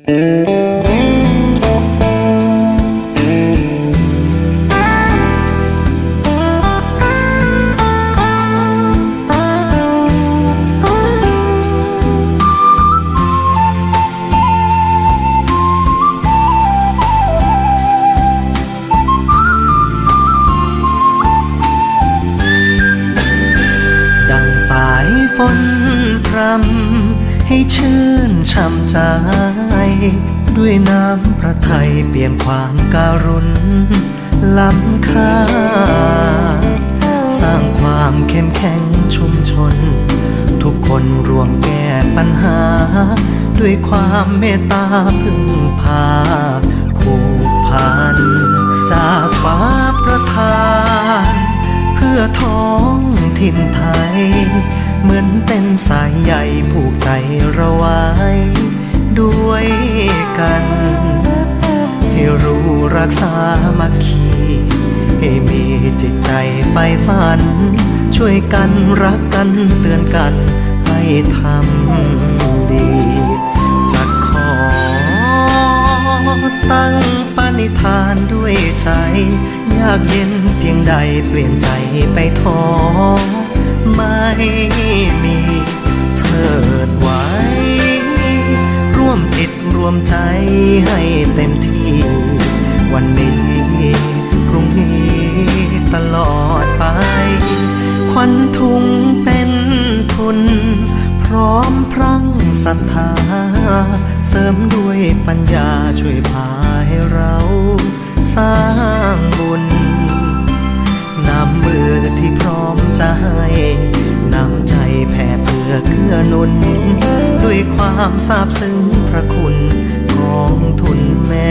ดังสายฝนพรำ ให้ชื่นช่ำใจ ด้วยน้ำพระทัยเปลี่ยนความการุณล้ำค่า สร้างความเข้มแข็งชุมชน ทุกคนรวมแก้ปัญหา ด้วยความเมตตาพึ่งพาผูกพัน จากฟ้าประทาน เพื่อท้องถิ่นไทย เหมือนเป็นสายใยผูกใจเราไว้ ด้วยกัน ให้รู้รักษามัคคีให้มีจิตใจใฝ่ฝัน ช่วยกันรักกันเตือนกันให้ทำดี จะขอ ตั้งปณิธานด้วยใจ ยากเย็นเพียงใดเปลี่ยนใจไปท้อ ไม่มีเถิดไว้ ร่วมจิตรวมใจให้เต็มที่ วันนี้พรุ่งนี้ตลอดไป ควันทุ่ง พร้อมจะให้นำใจแผ่เพื่อเกื้อนุน ด้วยความซาบซึ้งพระคุณของทุนแม่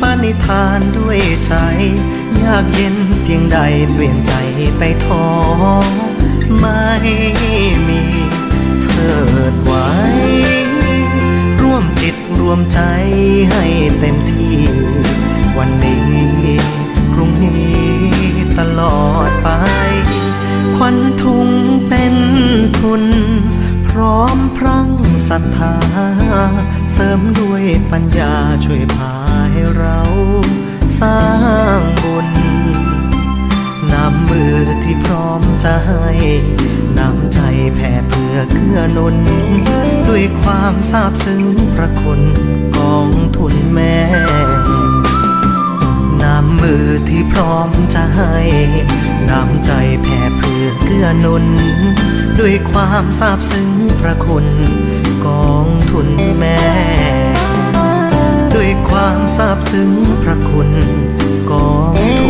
ปณิธานด้วยใจ ยากเย็นเพียงใดเปลี่ยนใจไปท้อไม่มีเถิดไว้ ร่วมจิตรวมใจให้เต็มที่ วันนี้พรุ่งนี้ตลอดไป ควันทุงเป็นทุน พร้อมพรั่งศรัทธา เสริมด้วยปัญญาช่วยพาให้เราสร้างบุญนำมือที่พร้อมจะให้นำใจแผ่เพื่อเกื้อหนุน ด้วยความซาบซึ้งพระคุณกองทุนแม่นำมือที่พร้อมจะให้นำใจแผ่เพื่อเกื้อหนุน ด้วยความซาบซึ้งพระคุณกองทุนแม่ ด้วยความซาบซึ้งพระคุณกองทุน